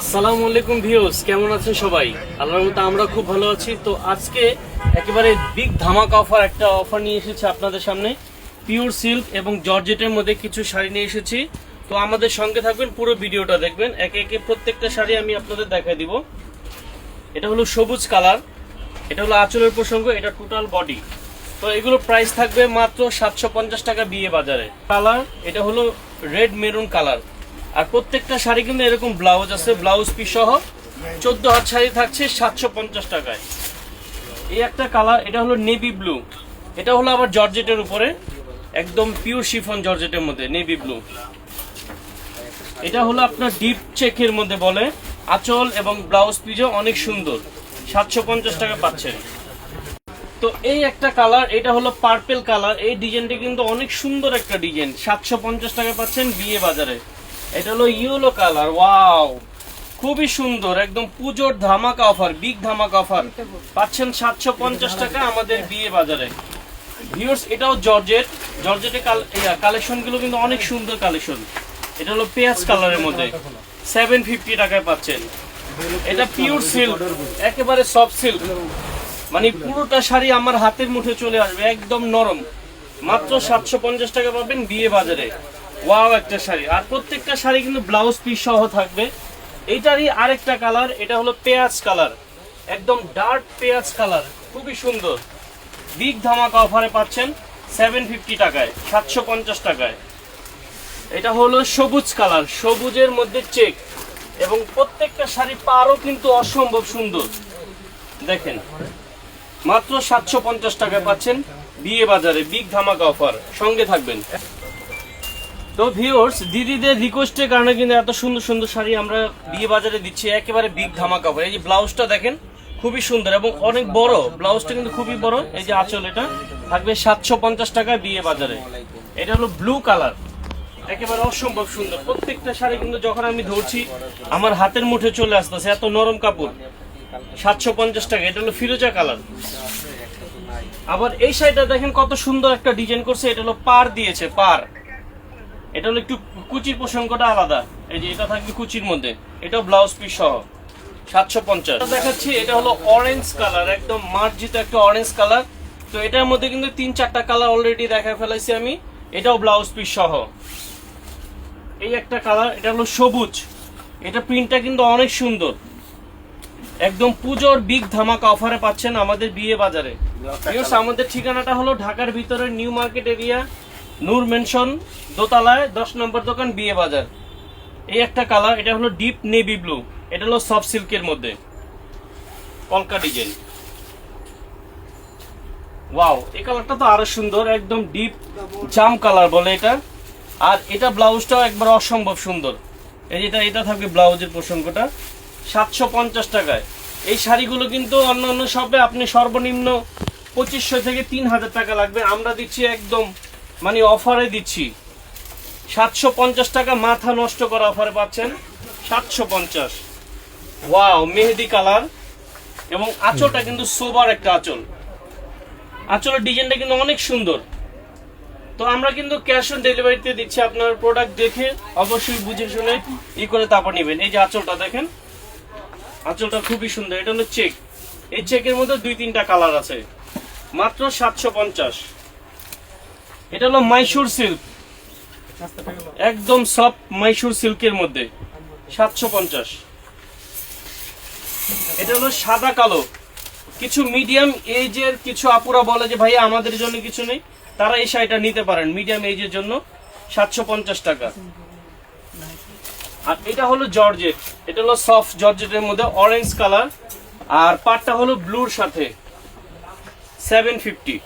আসসালামু আলাইকুম ভিউস কেমন আছেন সবাই? আল্লাহর মতো আমরা খুব ভালো আছি। তো আজকে একেবারে বিগ ধামাকা অফার একটা অফার নিয়ে এসেছি আপনাদের সামনে। পিওর সিল্ক এবং জর্জেটের মধ্যে কিছু শাড়ি নিয়ে এসেছি। তো আমাদের সঙ্গে থাকবেন, পুরো ভিডিওটা দেখবেন। একে একে প্রত্যেকটা শাড়ি আমি আপনাদের দেখাই দিব। এটা হলো সবুজ কালার, এটা হলো আঁচলের প্রসঙ্গ, এটা টোটাল বডি তো এগুলো প্রাইস থাকবে মাত্র সাতশো পঞ্চাশ টাকা বিয়ে বাজারে। কালার এটা হলো রেড মেরুন কালার আর প্রত্যেকটা শাড়ি কিন্তু এরকম ব্লাউজ আছে, ব্লাউজ পিস সহ। চোদ্দ হাত শাড়ি থাকছে সাতশো পঞ্চাশ টাকায়। এই একটা কালার, এটা হলো নেভি ব্লু। এটা হলো আবার জর্জেটের উপরে, একদম পিওর শিফন জর্জেটের মধ্যে, নেভি ব্লু। এটা হলো আপনার ডিপ চেকের মধ্যে বলে, আঁচল এবং ব্লাউজ পিজও অনেক সুন্দর। সাতশো পঞ্চাশ টাকা পাচ্ছেন তো এই একটা কালার, এটা হলো পার্পেল কালার। এই ডিজাইনটা কিন্তু অনেক সুন্দর একটা ডিজাইন সাতশো পঞ্চাশ টাকা পাচ্ছেন বিয়ে বাজারে। এটা হলো ইয়েলো কালার ওয়াও খুবই সুন্দর একদম পুজোর ধামাকা অফার বিগ ধামাকা অফার পাচ্ছেন সাতশো পঞ্চাশ টাকা আমাদের বিয়ে বাজারে। ভিউর্স এটাও জর্জেট জর্জেটের কালেকশনগুলো কিন্তু অনেক সুন্দর কালেকশন এটা হলো পেঁয়াজ কালারের মধ্যে। সেভেন ফিফটি টাকায় পাচ্ছেন। এটা পিওর সিল্ক একেবারে সফট সিল্ক মানে পুরোটা শাড়ি আমার হাতের মুঠে চলে আসবে একদম নরম। মাত্র সাতশো পঞ্চাশ টাকা পাবেন বিয়ে বাজারে। ওয়াও একটা শাড়ি। আর প্রত্যেকটা শাড়ি কিন্তু ব্লাউজ পিস সহ থাকবে। এইটারই আরেকটা কালার এটা হলো পেঁয়াজ কালার একদম ডার্ক পেঁয়াজ কালার খুবই সুন্দর। বিগ ধামাকা অফারে পাচ্ছেন সেভেন ফিফটি টাকায়, সাতশো পঞ্চাশ টাকায়। এটা হলো সবুজ কালার সবুজের মধ্যে চেক এবং প্রত্যেকটা শাড়ি পারও কিন্তু অসম্ভব সুন্দর। দেখেন, মাত্র সাতশো পঞ্চাশ টাকায় পাচ্ছেন বিয়ে বাজারে বিগ ধামাকা অফার সঙ্গে থাকবেন। তো ভিউয়ার্স দিদিদের রিকোয়েস্টের কারণে কিন্তু এত সুন্দর সুন্দর শাড়ি আমরা বিয়ে বাজারে দিচ্ছি, একেবারে বিগ ধামাকা অফার এই যে ব্লাউজটা দেখেন, খুবই সুন্দর এবং অনেক বড়। ব্লাউজটা কিন্তু খুবই বড়, এই যে আঁচল এটা। থাকবে সাতশো পঞ্চাশ টাকায় বিয়ে বাজারে। এটা হলো ব্লু কালার একেবারে অসম্ভব সুন্দর। প্রত্যেকটা শাড়ি কিন্তু যখন আমি ধরছি, আমার হাতের মুঠে চলে আসতেছে, এত নরম কাপড়। সাতশো পঞ্চাশ টাকা, এটা হলো ফিরোজা কালার আবার এই শাড়িটা দেখেন কত সুন্দর একটা ডিজাইন করছে, এটা হলো পার দিয়েছে, পার। এটা হলো একটু কুচির প্রসঙ্গটা আলাদা। এই যে এটা থাকবে কুচির মধ্যে। এটাও ব্লাউজ পিস সহ। সাতশো পঞ্চাশ। দেখাচ্ছি এটা হলো অরেঞ্জ কালার একদম মার্জিত একটা অরেঞ্জ কালার তো এটার মধ্যে কিন্তু তিন চারটা কালার অলরেডি দেখা ফেলাইছি আমি। এটাও ব্লাউজ পিস সহ। এই একটা কালার এটা হলো সবুজ। এটা প্রিন্টটা কিন্তু অনেক সুন্দর। একদম পুজোর বিগ ধামাকা অফারে পাচ্ছেন আমাদের বিয়ে বাজারে। আমাদের ঠিকানাটা হলো ঢাকার ভিতরে New Market area Noor mansion, দোতলায় দশ নম্বর দোকান, বিয়ে বাজার। এই একটা কালার, এটা হলো ডিপ নেভি ব্লু, এটা হলো সফট সিল্কের মধ্যে। কলকা ডিজাইন। ওয়াও, এই কালারটা তো আরও সুন্দর, একদম ডিপ জাম কালার বলে এটা। আর এটা ব্লাউজটাও একবার অসম্ভব সুন্দর। এই যেটা, এটা থাকবে ব্লাউজের প্রসঙ্গটা। সাতশো পঞ্চাশ টাকায়। এই শাড়িগুলো কিন্তু অন্য অন্য শপে আপনি সর্বনিম্ন পঁচিশশো থেকে তিন হাজার টাকা লাগবে। আমরা দিচ্ছি একদম মানে অফারে দিচ্ছি। সাতশো পঞ্চাশ টাকা মাথা নষ্ট করা অফারে পাচ্ছেন। সাতশো পঞ্চাশ। ওয়াও মেহেদি কালার। এবং আঁচলটা কিন্তু সোবার একটা আঁচল। আঁচলের ডিজাইনটা কিন্তু অনেক সুন্দর। তো আমরা কিন্তু ক্যাশ অন ডেলিভারিতে দিচ্ছি আপনার প্রোডাক্ট দেখে অবশ্যই বুঝে শুনে ই করে তারপর নেবেন। এই যে আঁচলটা দেখেন। আঁচলটা খুবই সুন্দর। এটা হলো চেক। এই চেকের মধ্যে দুই তিনটা কালার আছে। মাত্র সাতশো পঞ্চাশ। এটা হলো মাইসুর সিল্ক একদম সফট মাইসুর সিল্কের মধ্যে। সাতশো পঞ্চাশ। এটা হলো সাদা কালো। কিছু মিডিয়াম এজের কিছু আপুরা বলে যে, ভাইয়া, আমাদের জন্য কিছু নেই। তারা এই শাড়িটা নিতে পারেন মিডিয়াম এজের জন্য সাতশো পঞ্চাশ টাকা। আর এটা হলো জর্জেট এটা হলো সফট জর্জেটের মধ্যে অরেঞ্জ কালার আর পাটটা হলো ব্লুর সাথে। Seven fifty